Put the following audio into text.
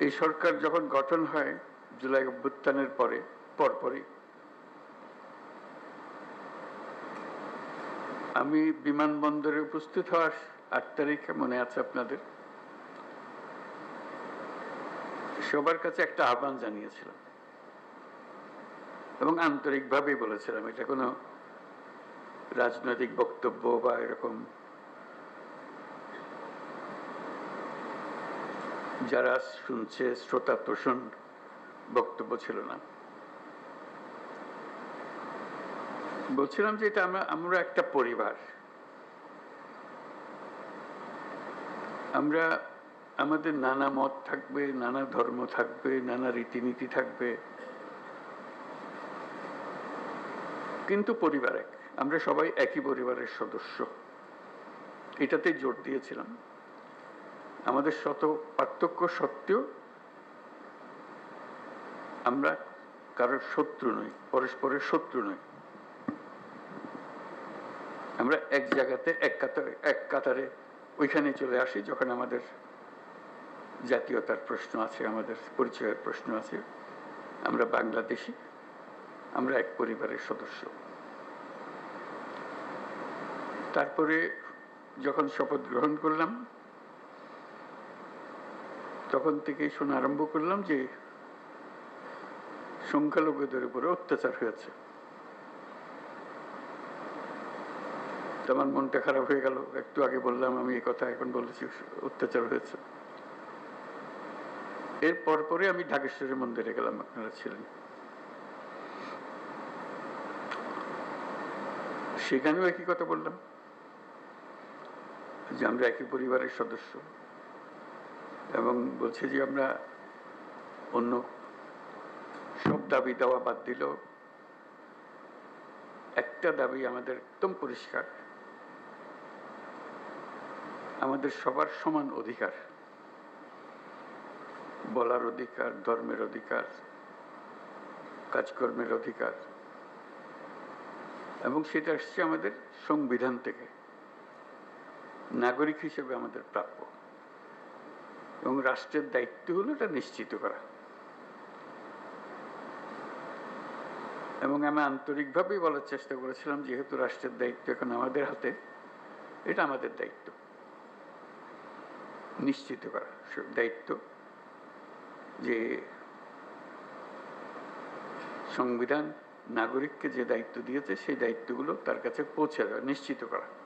এই সরকার যখন গঠন হয় জুলাই অভ্যুত্থানের পরে, পরপরই। আমি বিমানবন্দরে উপস্থিত হওয়ার আট তারিখে মনে আছে আপনাদের। সবার কাছে একটা আহ্বান জানিয়েছিলাম। এবং আন্তরিকভাবেই বলেছিলাম, এটা কোনো রাজনৈতিক বক্তব্য বা এরকম যারা শুনছে, শ্রোতা তোষণ, বক্তব্য ছিল না। বলছিলাম যে এটা আমরা আমরা একটা পরিবার। আমরা, আমাদের নানা মত থাকবে, নানা ধর্ম থাকবে, নানা রীতিনীতি থাকবে। কিন্তু পরিবার এক। আমরা সবাই একই পরিবারের সদস্য। এটাতে জোর দিয়েছিলাম। আমাদের শত পার্থক্য সত্ত্বেও আমরা কারোর শত্রু নই, পরস্পরের শত্রু নই। আমরা এক জায়গাতে, এক কাতারে এক কাতারে ওইখানে চলে আসি যখন আমাদের জাতীয়তার প্রশ্ন আছে, আমাদের পরিচয়ের প্রশ্ন আছে। আমরা বাংলাদেশি, আমরা এক পরিবারের সদস্য। তারপরে যখন শপথ গ্রহণ করলাম তখন থেকেই শোনা আরম্ভ করলাম যে সংখ্যালঘুদের উপরে অত্যাচার হয়েছে। আমার মনটা খারাপ হয়ে গেল। একটু আগে বললাম, আমি এই কথা এখন বলেছি, অত্যাচার হয়েছে। এর পরপরে আমি ঢাকেশ্বরী মন্দিরে গেলাম, আপনারা ছিলেন। সেখানেও একই কথা বললাম যে আমরা একই পরিবারের সদস্য। এবং বলছে যে আমরা অন্য সব দাবি দেওয়া বাদ দিল একটা দাবি আমাদের একদম পরিষ্কার। আমাদের সবার সমান অধিকার। বলার অধিকার, ধর্মের অধিকার, কাজকর্মের অধিকার। এবং সেটা আসছে আমাদের সংবিধান থেকে। নাগরিক হিসেবে আমাদের প্রাপ্য। এবং রাষ্ট্রের দায়িত্ব হলো এটা নিশ্চিত করা। এবং আমি আন্তরিকভাবেই বলার চেষ্টা করেছিলাম, যেহেতু রাষ্ট্রের দায়িত্ব এখন আমাদের হাতে, এটা আমাদের দায়িত্ব। নিশ্চিত করা। দায়িত্ব যে সংবিধান, নাগরিককে যে দায়িত্ব দিয়েছে, সেই দায়িত্বগুলো তার কাছে পৌঁছে দেওয়া, নিশ্চিত করা।